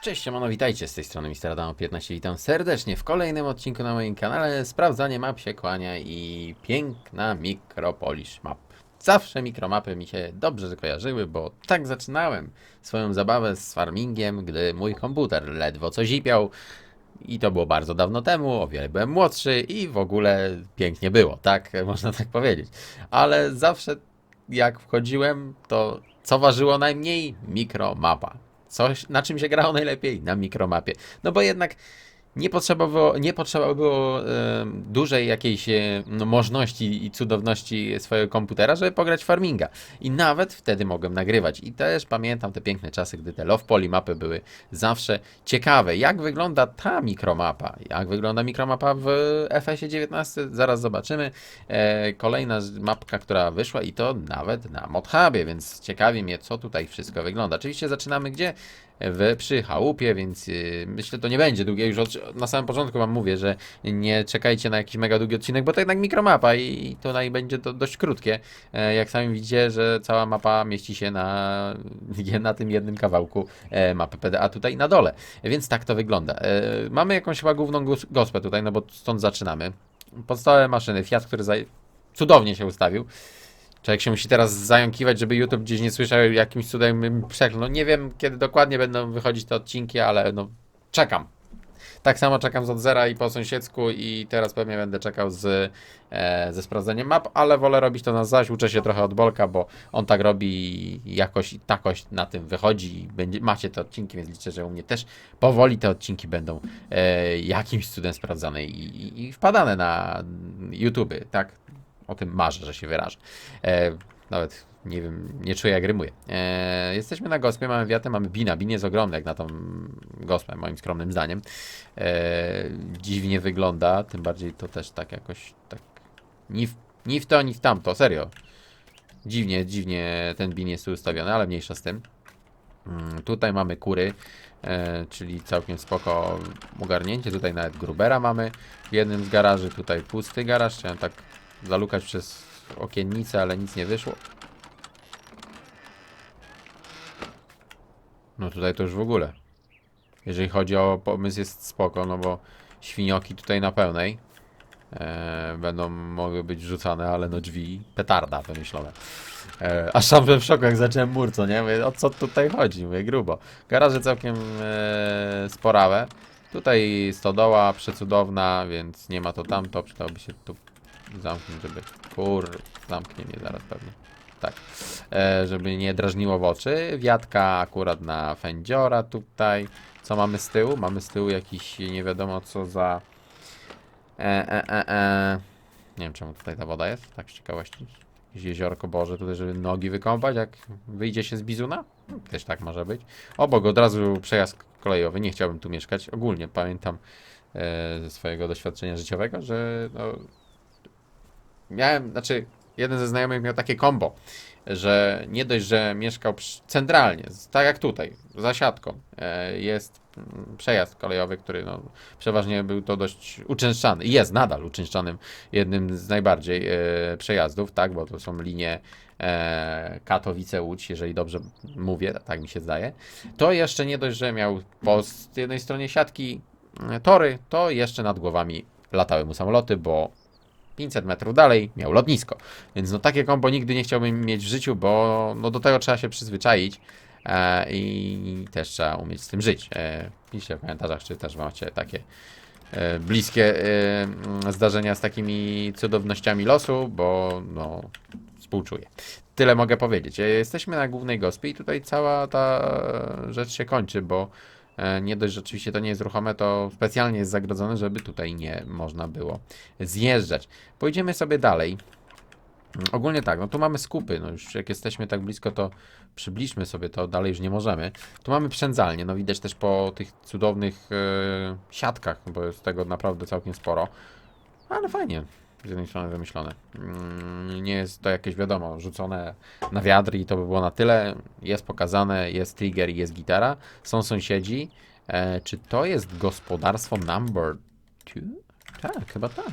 Cześć, siemano, witajcie z tej strony Mr. Adamo 15. Witam serdecznie w kolejnym odcinku na moim kanale. Sprawdzanie map się kłania i piękna Mikropolish Map. Zawsze mikromapy mi się dobrze kojarzyły, bo tak zaczynałem swoją zabawę z farmingiem, gdy mój komputer ledwo co zipiał. I to było bardzo dawno temu, o wiele byłem młodszy i w ogóle pięknie było, tak? Można tak powiedzieć. Ale zawsze jak wchodziłem, to co ważyło najmniej? Mikromapa. Coś, na czym się grało najlepiej? Na mikromapie. No bo jednak nie potrzeba było, nie potrzeba było e, dużej jakiejś no, możności i cudowności swojego komputera, żeby pograć farminga. I nawet wtedy mogłem nagrywać. I też pamiętam te piękne czasy, gdy te love poly mapy były zawsze ciekawe. Jak wygląda ta mikromapa? Jak wygląda mikromapa w FS-ie 19? Zaraz zobaczymy. E, kolejna mapka, która wyszła i to nawet na ModHubie, więc ciekawi mnie, co tutaj wszystko wygląda. Oczywiście zaczynamy gdzie? W, przy chałupie, więc yy, myślę, to nie będzie długie. Już od, na samym początku wam mówię, że nie czekajcie na jakiś mega długi odcinek, bo to jednak mikromapa i, i tutaj będzie to dość krótkie. E, jak sami widzicie, że cała mapa mieści się na, na tym jednym kawałku e, mapy PDA tutaj na dole. Więc tak to wygląda. E, mamy jakąś chyba główną gos- gospę tutaj, no bo stąd zaczynamy. Podstawowe maszyny, Fiat, który za... cudownie się ustawił. Człowiek się musi teraz zająkiwać, żeby YouTube gdzieś nie słyszał jakimś cudem przeklął. No nie wiem, kiedy dokładnie będą wychodzić te odcinki, ale no czekam. Tak samo czekam z od zera i po sąsiedzku i teraz pewnie będę czekał z, e, ze sprawdzeniem map, ale wolę robić to na zaś. Uczę się trochę od Bolka, bo on tak robi i jakoś i takoś na tym wychodzi i będzie, macie te odcinki, więc liczę, że u mnie też powoli te odcinki będą e, jakimś cudem sprawdzane i, i, i wpadane na YouTube, tak? O tym marzę, że się wyrażę. E, nawet nie wiem, nie czuję jak rymuję. E, jesteśmy na gospie, mamy wiatę, mamy bina. Bin jest ogromny jak na tą gospę, moim skromnym zdaniem. E, dziwnie wygląda, tym bardziej to też tak jakoś tak ni w, ni w to, ni w tamto, serio. Dziwnie, dziwnie ten bin jest tu ustawiony, ale mniejsza z tym. Mm, tutaj mamy kury, e, czyli całkiem spoko ogarnięcie. Tutaj nawet grubera mamy w jednym z garaży, tutaj pusty garaż. Chciałem tak zalukać przez okiennicę, ale nic nie wyszło. No tutaj to już w ogóle. Jeżeli chodzi o pomysł jest spoko, no bo świnioki tutaj na pełnej e, będą mogły być wrzucane, ale no drzwi petarda wymyślone. E, aż sam byłem w szoku jak zacząłem mur, co nie? Mówię, o co tutaj chodzi? Mówię, grubo. Garaże całkiem e, sporawe. Tutaj stodoła przecudowna, więc nie ma to tamto. Przydałoby się tu zamknąć, żeby... Kur... Zamknie mnie zaraz pewnie. Tak. E, żeby nie drażniło w oczy. Wiatka akurat na fędziora tutaj. Co mamy z tyłu? Mamy z tyłu jakiś nie wiadomo co za... E, e, e, e. Nie wiem czemu tutaj ta woda jest, tak z ciekawości. Jeziorko Boże, tutaj żeby nogi wykąpać, jak wyjdzie się z bizuna? No, Też tak może być. Obok od razu przejazd kolejowy, nie chciałbym tu mieszkać. Ogólnie pamiętam e, ze swojego doświadczenia życiowego, że no, miałem, znaczy jeden ze znajomych miał takie kombo, że nie dość, że mieszkał centralnie, tak jak tutaj, za siatką, e, jest mm, przejazd kolejowy, który no, przeważnie był to dość uczęszczany jest nadal uczęszczanym jednym z najbardziej e, przejazdów, tak, bo to są linie e, Katowice-Łódź, jeżeli dobrze mówię, tak mi się zdaje, to jeszcze nie dość, że miał po z jednej stronie siatki tory, to jeszcze nad głowami latały mu samoloty, bo 500 metrów dalej miał lotnisko. Więc no takie kombo nigdy nie chciałbym mieć w życiu, bo no do tego trzeba się przyzwyczaić e, i też trzeba umieć z tym żyć. E, piszcie w komentarzach, czy też macie takie e, bliskie e, zdarzenia z takimi cudownościami losu, bo no współczuję. Tyle mogę powiedzieć. E, Jesteśmy na głównej gospie i tutaj cała ta rzecz się kończy, bo nie dość, że oczywiście to nie jest ruchome, to specjalnie jest zagrodzone, żeby tutaj nie można było zjeżdżać. Pójdziemy sobie dalej. Mm, Ogólnie tak, no tu mamy skupy, no już jak jesteśmy tak blisko, to przybliżmy sobie to, dalej już nie możemy. Tu mamy przędzalnię, no widać też po tych cudownych e, siatkach, bo jest tego naprawdę całkiem sporo. Ale fajnie, z jednej strony wymyślone. Mm, Nie jest to jakieś, wiadomo, rzucone na wiatr i to by było na tyle. Jest pokazane, jest trigger i jest gitara. Są sąsiedzi. E, czy to jest gospodarstwo number two? Tak, chyba tak.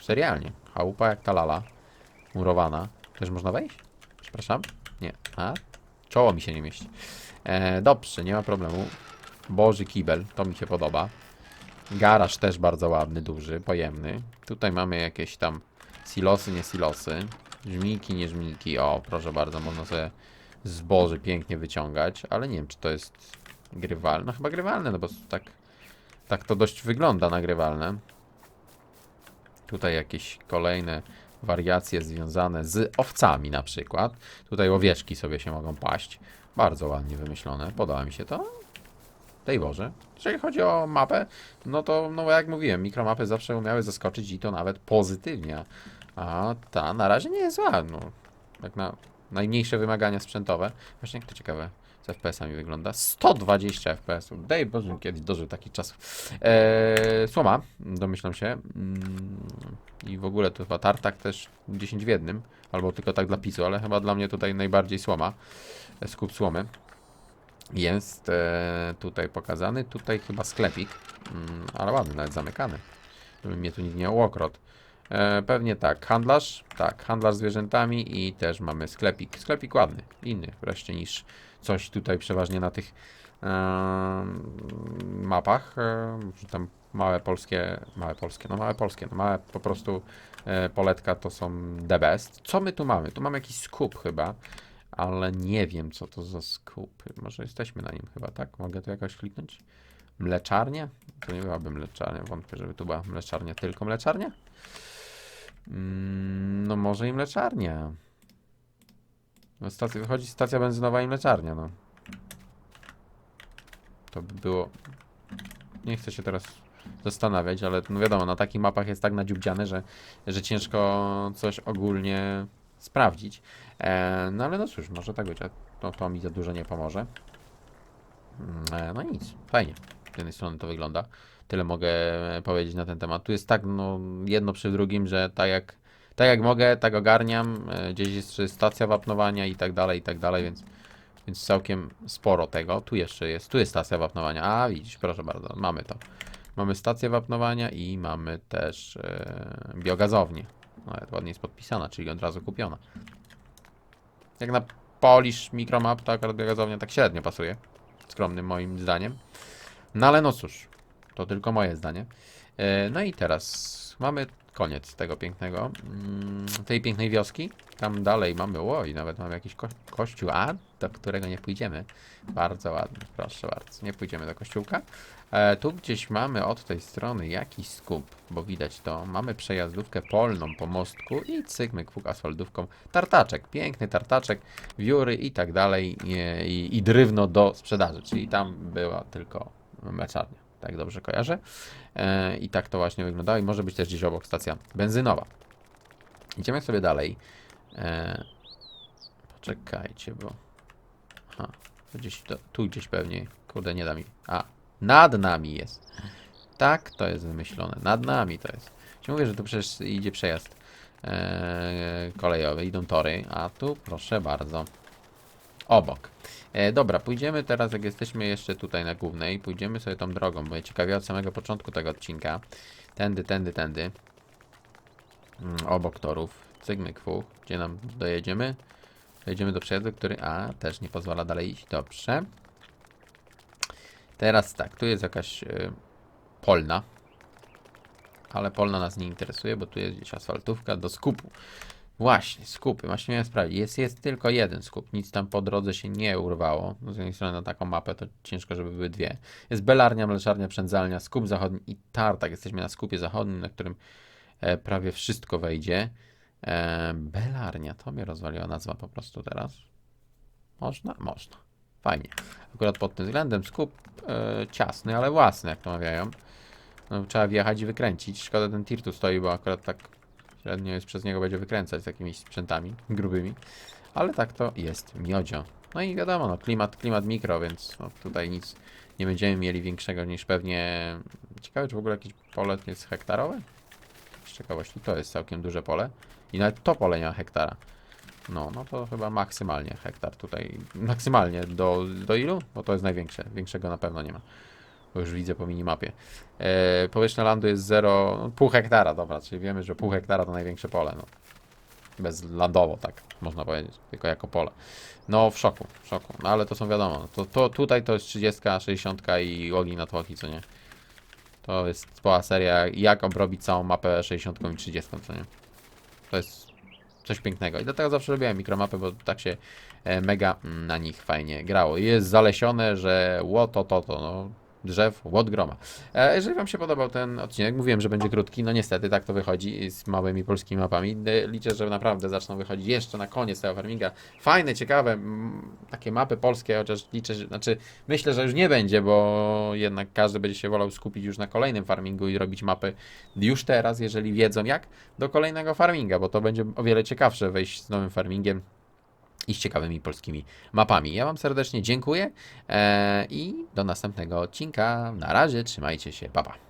Serialnie. Chałupa jak ta lala. Murowana. Też można wejść? Przepraszam? Nie. A? Czoło mi się nie mieści. E, dobrze, nie ma problemu. Boży kibel, to mi się podoba. Garaż też bardzo ładny, duży, pojemny. Tutaj mamy jakieś tam silosy, nie silosy. Żmijki, nie żmijki. O, proszę bardzo, można sobie zboże pięknie wyciągać, ale nie wiem, czy to jest grywalne. No chyba grywalne, no bo tak, tak to dość wygląda nagrywalne. Tutaj jakieś kolejne wariacje związane z owcami na przykład. Tutaj owieczki sobie się mogą paść. Bardzo ładnie wymyślone, podoba mi się to. Dej Boże. Jeżeli chodzi o mapę, no to, no jak mówiłem, mikromapy zawsze umiały zaskoczyć i to nawet pozytywnie. A ta na razie nie jest zła, no. Jak na najmniejsze wymagania sprzętowe. Właśnie jak to ciekawe z FPS-ami wygląda. 120 FPS-ów. Dej Boże, kiedyś dożył takich czasów. Eee, słoma, domyślam się. Mm, I w ogóle to chyba tartak też 10 w jednym. Albo tylko tak dla pisu, ale chyba dla mnie tutaj najbardziej słoma. E, Skup słomy. Jest e, tutaj pokazany. Tutaj chyba sklepik. Mm, ale ładny, nawet zamykany. Żeby mnie tu nikt nie łokrot. E, pewnie tak. Handlarz. Tak, handlarz zwierzętami i też mamy sklepik. Sklepik ładny. Inny wreszcie niż coś tutaj przeważnie na tych e, mapach. E, tam małe polskie, małe polskie, no małe polskie, no małe po prostu e, poletka to są the best. Co my tu mamy? Tu mamy jakiś skup chyba, ale nie wiem co to za skup. Może jesteśmy na nim chyba, tak? Mogę tu jakoś kliknąć? Mleczarnia? To nie byłaby mleczarnia, wątpię, żeby tu była mleczarnia, tylko mleczarnia? Mm, no może i mleczarnia. No stacja, wychodzi stacja benzynowa i mleczarnia, no. To by było... Nie chcę się teraz zastanawiać, ale no wiadomo, na takich mapach jest tak nadziubdziane, że, że ciężko coś ogólnie sprawdzić. E, no ale no cóż, może tak być, to, to mi za dużo nie pomoże. Mm, E, no nic, fajnie. Z jednej strony to wygląda. Tyle mogę powiedzieć na ten temat. Tu jest tak, no, jedno przy drugim, że tak jak, tak jak mogę, tak ogarniam. E, Gdzieś jest stacja wapnowania i tak dalej, i tak dalej, więc, więc całkiem sporo tego. Tu jeszcze jest, tu jest stacja wapnowania. A, widzisz, proszę bardzo, mamy to. Mamy stację wapnowania i mamy też e, biogazownię. Nawet ładnie jest podpisana, czyli od razu kupiona. Jak na Polish Micromap, to akurat biogazownia tak średnio pasuje. Skromnym moim zdaniem. No ale no cóż, to tylko moje zdanie. E, No i teraz mamy koniec tego pięknego, mm, tej pięknej wioski. Tam dalej mamy, oj, nawet mamy jakiś ko kościół, a do którego nie pójdziemy. Bardzo ładny, proszę bardzo. Nie pójdziemy do kościółka. E, tu gdzieś mamy od tej strony jakiś skup, bo widać to. Mamy przejazdówkę polną po mostku i cyk, myk, asfaltówką. Tartaczek, piękny tartaczek, wióry i tak dalej i, i, i drewno do sprzedaży, czyli tam była tylko mleczarnia, tak dobrze kojarzę. E, I tak to właśnie wyglądało i może być też gdzieś obok stacja benzynowa. Idziemy sobie dalej. E, poczekajcie, bo... Aha, gdzieś to, tu gdzieś pewnie, kurde nie da mi... A, nad nami jest. Tak, to jest wymyślone. Nad nami to jest. Ci mówię, że tu przecież idzie przejazd e, kolejowy, idą tory, a tu proszę bardzo. Obok. E, dobra, pójdziemy teraz, jak jesteśmy jeszcze tutaj na głównej, pójdziemy sobie tą drogą, bo mnie ciekawi od samego początku tego odcinka. Tędy, tędy, tędy. Mm, obok torów. Cygmyk fuch. Gdzie nam dojedziemy? Dojedziemy do przejazdu, który... A, też nie pozwala dalej iść. Dobrze. Teraz tak, tu jest jakaś y, polna. Ale polna nas nie interesuje, bo tu jest gdzieś asfaltówka do skupu. Właśnie, skupy. Właśnie miałem sprawdzić. Jest, jest tylko jeden skup. Nic tam po drodze się nie urwało. Z jednej strony na taką mapę to ciężko, żeby były dwie. Jest belarnia, mleczarnia, przędzalnia, skup zachodni i tartak. Jesteśmy na skupie zachodnim, na którym e, prawie wszystko wejdzie. E, belarnia, to mnie rozwaliła nazwa po prostu teraz. Można? Można. Fajnie. Akurat pod tym względem skup e, ciasny, ale własny, jak to mawiają. No, trzeba wjechać i wykręcić. Szkoda ten tir tu stoi, bo akurat tak średnio jest przez niego będzie wykręcać z jakimiś sprzętami grubymi. Ale tak to jest miodzio. No i wiadomo, no klimat, klimat mikro, więc no, tutaj nic nie będziemy mieli większego niż pewnie... Ciekawe, czy w ogóle jakieś pole jest hektarowe? Z ciekawości, to jest całkiem duże pole. I nawet to pole nie ma hektara. No, no to chyba maksymalnie hektar tutaj. Maksymalnie do, do ilu? Bo to jest największe. Większego na pewno nie ma. Bo już widzę po minimapie. E, powierzchnia landu jest 0, no, pół hektara, dobra, czyli wiemy, że pół hektara to największe pole. No. bezlandowo, tak można powiedzieć, tylko jako pole. No w szoku, w szoku, no ale to są wiadomo, to, to tutaj to jest 30, 60 i łogi na tłoki, co nie? To jest cała seria, jak obrobić całą mapę 60 i 30, co nie? To jest coś pięknego i dlatego zawsze lubiłem mikromapy, bo tak się e, mega mm, na nich fajnie grało. Jest zalesione, że łoto to to, no drzew, łot groma. E, jeżeli Wam się podobał ten odcinek, mówiłem, że będzie krótki, no niestety tak to wychodzi z małymi polskimi mapami. Liczę, że naprawdę zaczną wychodzić jeszcze na koniec tego farminga. Fajne, ciekawe, takie mapy polskie, chociaż liczę, że, znaczy myślę, że już nie będzie, bo jednak każdy będzie się wolał skupić już na kolejnym farmingu i robić mapy już teraz, jeżeli wiedzą jak, do kolejnego farminga, bo to będzie o wiele ciekawsze wejść z nowym farmingiem i z ciekawymi polskimi mapami. Ja Wam serdecznie dziękuję e, i do następnego odcinka. Na razie, trzymajcie się, papa. Pa.